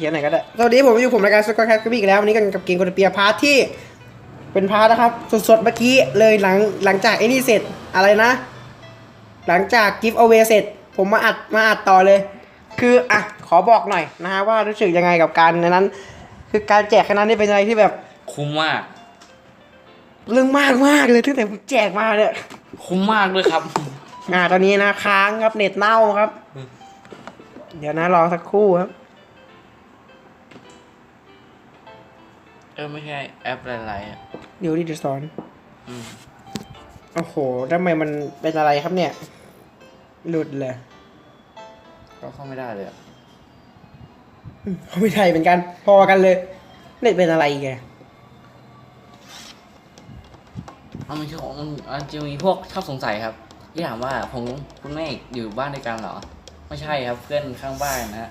เทียร์ไหนก็ได้ สวัสดีผมอยู่ผมรายการสกอร์แคสต์อีกแล้ววันนี้กันกับเกมโกลเปียพาร์ทที่ เป็นพาร์ทนะครับสดๆเมื่อกี้เลยหลังหลังจากไอ้นี่เสร็จอะไรนะ หลังจากกิฟต์เอา a y เสร็จ ผมมาอัดมาอัดต่อเลย คืออะขอบอกหน่อยนะฮะว่ารู้สึกยังไงกับการในนั้น คือการแจกคณะนี้เป็นอะไรที่แบบคุ้มมาก เรื่องมากมากเลยตั้งแต่ผมแจกมาเนี่ยคุ้มมากด้วยครับอ่าตอนนี้นะค้างครับเน็ตเน่าครับอืมเดี๋ยวนะรอสักครู่ครับ ออไม่ใช่แอปอะไรๆอะเดี๋ยวดิจะสอนอืมโอ้โหทำไมมันเป็นอะไรครับเนี่ย หลุดเลยก็เข้าไม่ได้เลยอะเขาไม่ไทยเหมือนกัน พอกันเลยเน็ตเป็นอะไรอีกแกเอามันคือของมันอาจจะมีพวกชอบสงสัยครับ ที่ถามว่าผมคุณแม่อยู่บ้านด้วยกันเหรอ ไม่ใช่ครับเพื่อนข้างบ้านนะฮะ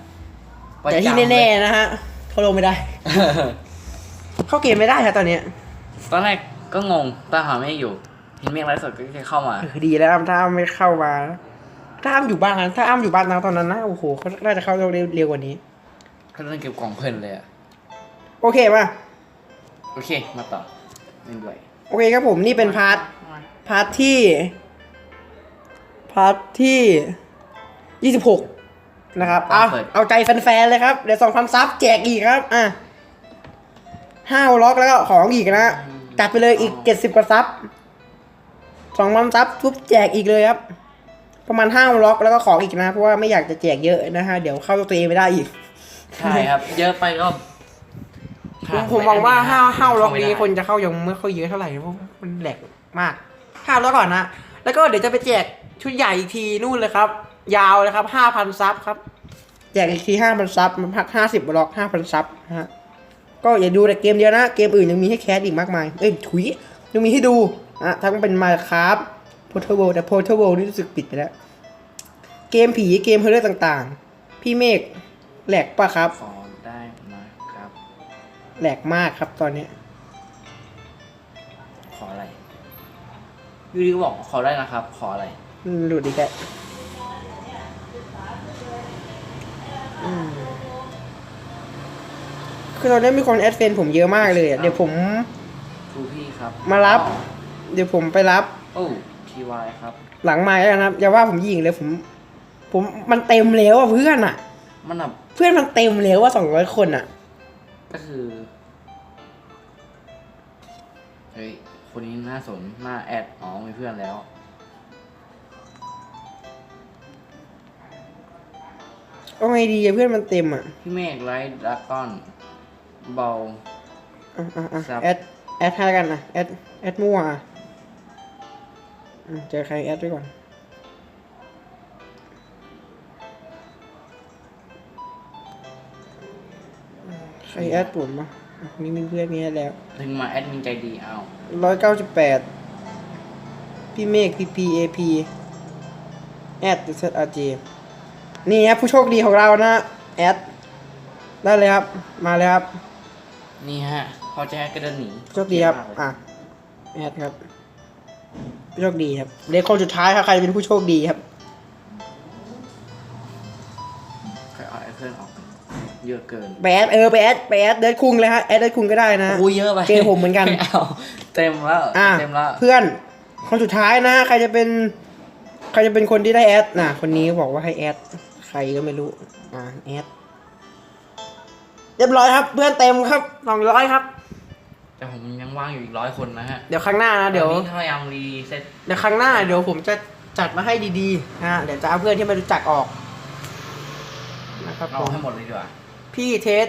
ประแต่ที่จำแน่ๆนะฮะเขาลงไม่ได้ เข้าเกมไม่ได้ครับตอนเนี้ยตอนแรกก็งงตามหาไม่อยู่เห็นเมฆไลฟ์สดก็แค่เข้ามา เออดีแล้วอ้ำถ้าอ้ำไม่เข้ามา ถ้าอ้ำอยู่บ้านนะถ้าอ้ำอยู่บ้านนะตอนนั้นนะโอ้โหเขาน่าจะเข้าเร็วเร็วกว่านี้เขาต้องเก็บกล่องเพลินเลยอะโอเคป่ะโอเค มาต่อเล่นด้วยโอเคครับผมนี่เป็นพาร์ทพาร์ทที่พาร์ทที่ยี่สิบหกนะครับเอาเอาใจแฟนๆเลยครับเดี๋ยวสองพันซับแจกอีกครับอะ ห้าวล็อกแล้วก็ของอีกนะจัดไปเลยอีกเจ็ดสิบกว่าซับสองพันซับทุบแจกอีกเลยครับ ประมาณห้าล็อกแล้วก็ของอีกนะ เพราะว่าไม่อยากจะแจกเยอะนะฮะ เดี๋ยวเข้าตัวเองไม่ได้อีก ใช่ครับ เยอะไปก็ผมผมมองว่าห้าห้าล็อกเข้ไม่นี้ได้คนจะเข้ายังไม่ค่อยเยอะเท่าไหร่เพราะมันแหลกมากห้าล็อกก่อนนะแล้วก็เดี๋ยวจะไปแจกชุดใหญ่อีกทีนู่นเลยครับ ยาวเลยครับห้าพันซับครับ แจกอีกทีห้าพันซับมันพักห้าสิบล็อกห้าพันซับนะฮะ ก็อย่าดูแต่เกมเดียวนะ เกมอื่นยังมีให้แคสอีกมากมาย เอ้ยถุยยังมีให้ดูอะทั้งเป็นมาค r า f โพเทเวแต่โพเทเวนี่รู้สึกปิดไปแล้ว เกมผีเกมเฮอร์เรอร์ต่างๆ พี่เมฆแหลกปะครับขอได้มาครับ แหลกมากครับตอนเนี้ยขออะไรอยูดีก็บอกขอได้นะครับ ขออะไร หลุดอีกแล้วอืม คือตอนนี้มีคนแอดเฟนผมเยอะมากเลยอะเดี๋ยวผมครูพี่ครับมารับ เดี๋ยวผมไปรับโอ้ทีวายครับ หลังไม้แล้วนะครับอย่าว่าผมยิงเลยผม ผมมันเต็มแล้วอะเพื่อนอะมันแบบเพื่อนมันเต็มแล้วว่าสองร้อยคนอะก็คือเฮ้ยคนนี้น่าสนน่าแอดอ๋อมีเพื่อนแล้ว เอาไงดีอะเพื่อนมันเต็มอะพี่เมฆไลท์ดราก้อน เบา อะอะอะครับ แอดแอดให้แล้วกันนะแอดแอดมั่วอะอะเจอใครแอดไว้ก่อน ใครแอดผมอะอะนี่มีเพื่อนนี้แล้ว ถึงมาแอดมินใจดีเอาร้อยเก้าสิบแปดพี่เมฆพีพีเอพีแอดเซตอาร์จีนี่ครับผู้โชคดีของเรานะแอดได้เลยครับ มาเลยครับ นี่ฮะ พอจะแอดก็เดินหนีโชคดีครับมากเลยอะแอดครับผู้โชคดีครับเด็กคนสุดท้ายครับใครเป็นผู้โชคดีครับ ใครเอาไอ้เพื่อนออก เยอะเกินไปแอดเออไปแอดไปแอดเดิร์ดคุงเลยฮะแอดเดิร์ดคุงก็ได้นะ โอ้ยเยอะไปเกมผมเหมือนกัน ไเอาเต็มแล้วอะเต็มแล้วเพื่อน คนสุดท้ายนะ ใครจะเป็น ใครจะเป็นคนที่ได้แอดน่ะคนนี้บอกว่าให้แอด ใครก็ไม่รู้ อ่าแอด เรียบร้อยครับ เพื่อนเต็มครับสองร้อยครับ แต่ผมยังว่างอยู่อีกร้อยคนนะฮะเดี๋ยวครั้งหน้านะเดี๋ยวตอนนี้พยายามรีเซ็ตเดี๋ยวครั้งหน้าเดี๋ยวผมจะจัดมาให้ดีๆนะเดี๋ยวจะเอาเพื่อนที่ไม่รู้จักออกนะครับผเอามให้หมดเลยดีกว่าพี่เทส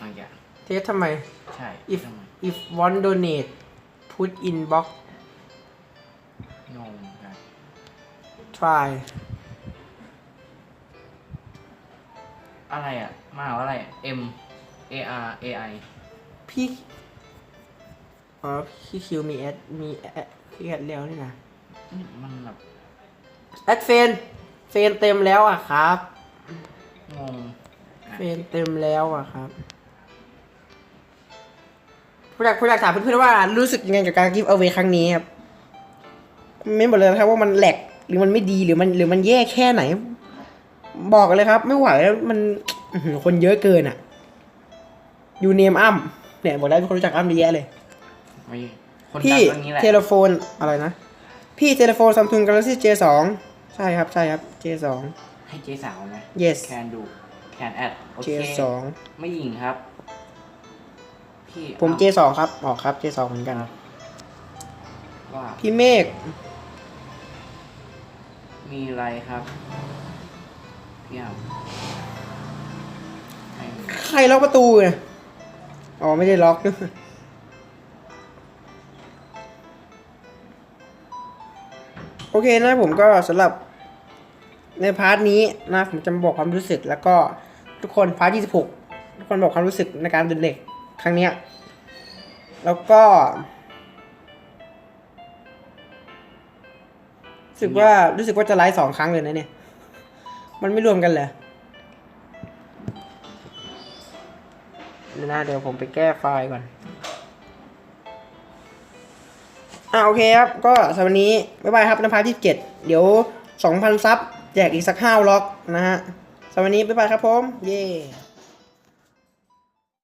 บางอย่างเทสทำไม ใช่ if ทำไม if want donate put in box งงกัน try อะไรอะ มาว่าอะไร M A R A I พี่ อ๋อ พี่คิวมีแอดมีแอดพี่แอดแล้วนี่นะมันแบบแอดเฟนเฟนเต็มแล้วอะครับ งงอะเฟนเต็มแล้วอะครับผู้อยากผู้อยากถามเพื่อนๆว่ารู้สึกยังไงกับการกิฟต์เอาไว้ครั้งนี้ครับไม่บอกเลยนะครับว่ามันแหลกหรือมันไม่ดีหรือมันหรือมันแย่แค่ไหน บอกเลยครับ ไม่ไหวแล้วมันอื้อหือคนเยอะเกินอะยูเนมอ้ำเนี่ยบอกแล้วมีคนรู้จักอ้ำเยอะแยะเลยไม่คนดัพี่งเรื่องนี้แหละเทเลโฟนอะไรนะ พี่เทเลโฟน Samsung Galaxy J2 ใช่ครับ ใช่ครับ J2 ให้เจสาวไหม yes แคนดูแคนแอดโอเค J2 ไม่ยิงครับ พี่ผมเอา J2 ครับอ๋อครับ J2 เหมือนกันว่าพี่เมฆมีอะไรครับ พี่อะไม่มีใครล็อกประตูเนี่ยอ๋อไม่ได้ล็อกโอเคนะผมก็สำหรับในพาร์ทนี้นะผมจะมาบอกความรู้สึกแล้วก็ทุกคนพาร์ทที่16ทุกคนบอกความรู้สึกในการเดินเหล็กครั้งเนี้ยแล้วก็รู้สึกว่ารู้สึกว่าจะไลฟ์สองครั้งเลยนะเนี่ย มันไม่รวมกันเลยเดี๋ยวนะเดี๋ยวผมไปแก้ไฟล์ก่อน อ่าโอเคครับ ก็สำหรับวันนี้ บ๊ายบายครับในพาร์ทที่7เดี๋ยว2,000ซับแจกอีกสักห้าล็อกนะฮะสำหรับวันนี้ บ๊ายบายครับผม เย้